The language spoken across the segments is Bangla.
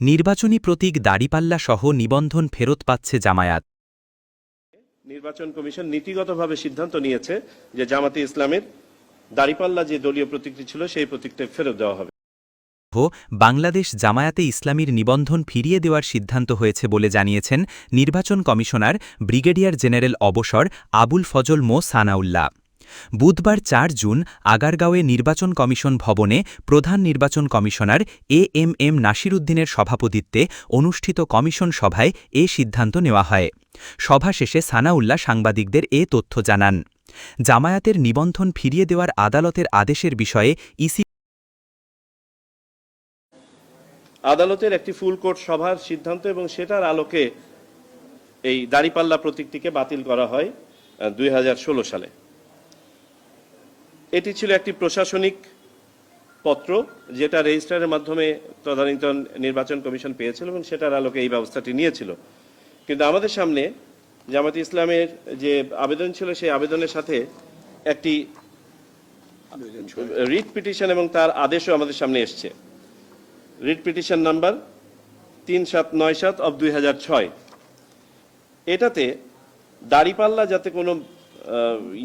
নির্বাচনী প্রতীক দাড়িপাল্লা সহ নিবন্ধন ফেরত পাচ্ছে জামায়াত। নির্বাচন কমিশন নীতিগতভাবে সিদ্ধান্ত নিয়েছে যে জামাতে ইসলামের দাড়িপাল্লা যে দলীয় প্রতীকটি ছিল সেই প্রতীকটা ফেরত দেওয়া হবে। বাংলাদেশ জামায়াতে ইসলামীর নিবন্ধন ফিরিয়ে দেওয়ার সিদ্ধান্ত হয়েছে বলে জানিয়েছেন নির্বাচন কমিশনার ব্রিগেডিয়ার জেনারেল অবসর আবুল ফজল মো সানাউল্লাহ। বুধবার চার জুন আগারগাঁওয়ে নির্বাচন কমিশন ভবনে প্রধান নির্বাচন কমিশনার এ এম এম নাসিরুদ্দিনের সভাপতিত্বে অনুষ্ঠিত কমিশন সভায় এ সিদ্ধান্ত নেওয়া হয়। সভা শেষে সানাউল্লাহ সাংবাদিকদের এ তথ্য জানান। জামায়াতের নিবন্ধন ফিরিয়ে দেওয়ার আদালতের আদেশের বিষয়ে ইসি আদালতের একটি ফুল কোর্ট সভার সিদ্ধান্ত এবং সেটার আলোকে এই দাড়িপাল্লা প্রতীকটিকে বাতিল করা হয় দুই হাজার ষোলো সালে। এটি ছিল একটি প্রশাসনিক পত্র যেটা রেজিস্ট্রারের মাধ্যমে তদানীন্তন নির্বাচন কমিশন পেয়েছিল এবং সেটার আলোকে এই ব্যবস্থাটি নিয়েছিল। কিন্তু আমাদের সামনে জামাত ইসলামের যে আবেদন ছিল, সেই আবেদনের সাথে একটি রিট পিটিশন এবং তার আদেশও আমাদের সামনে এসছে। রিট পিটিশন নাম্বার তিন সাত নয় সাত অব দুই হাজার ছয়। এটাতে দাড়িপাল্লা যাতে কোনো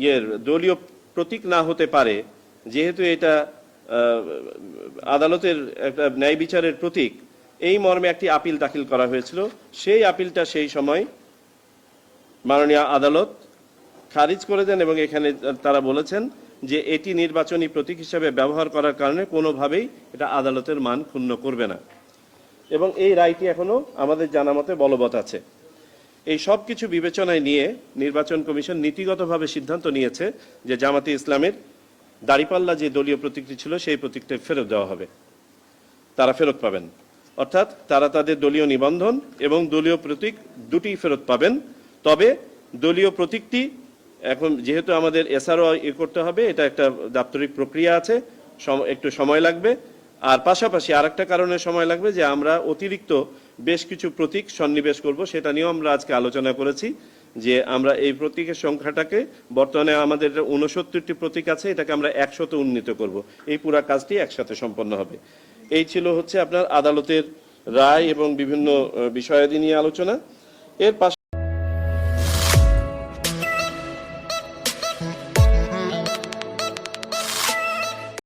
ইয়ের দলীয় প্রতীক না হতে পারে, যেহেতু এটা আদালতের একটা ন্যায় বিচারের প্রতীক, এই মর্মে একটি আপিল দাখিল করা হয়েছিল। সেই আপিলটা সেই সময় মাননীয় আদালত খারিজ করে দেন এবং এখানে তারা বলেছেন যে এটি নির্বাচনী প্রতীক হিসেবে ব্যবহার করার কারণে কোনোভাবেই এটা আদালতের মান ক্ষুণ্ণ করবে না। এবং এই রায়টি এখনও আমাদের জানা মতে বলবৎ আছে। এই সব কিছু বিবেচনায় নিয়ে নির্বাচন কমিশন নীতিগতভাবে সিদ্ধান্ত নিয়েছে যে জামাতে ইসলামের দাড়িপাল্লা যে দলীয় প্রতীকটি ছিল, সেই প্রতীকটা ফেরত দেওয়া হবে। তারা ফেরত পাবেন। অর্থাৎ তারা তাদের দলীয় নিবন্ধন এবং দলীয় প্রতীক দুটি ফেরত পাবেন। তবে দলীয় প্রতীকটি এখন যেহেতু আমাদের এসআরও এ করতে হবে, এটা একটা দাপ্তরিক প্রক্রিয়া আছে একটু সময় লাগবে। আর পাশাপাশি আরেকটা কারণে সময় লাগবে যে আমরা অতিরিক্ত বেশ কিছু প্রতীক সন্নিবেশ করব, সেটা নিয়েও আমরা আজকে আলোচনা করেছি যে আমরা এই প্রতীকের সংখ্যাটাকে বর্তমানে আমাদের উনসত্তরটি প্রতীক আছে, এটাকে আমরা একশতে উন্নীত করব। এই পুরো কাজটি একসাথে সম্পন্ন হবে। এই ছিল হচ্ছে আপনার আদালতের রায় এবং বিভিন্ন বিষয়াদি নিয়ে আলোচনা। এর পাশে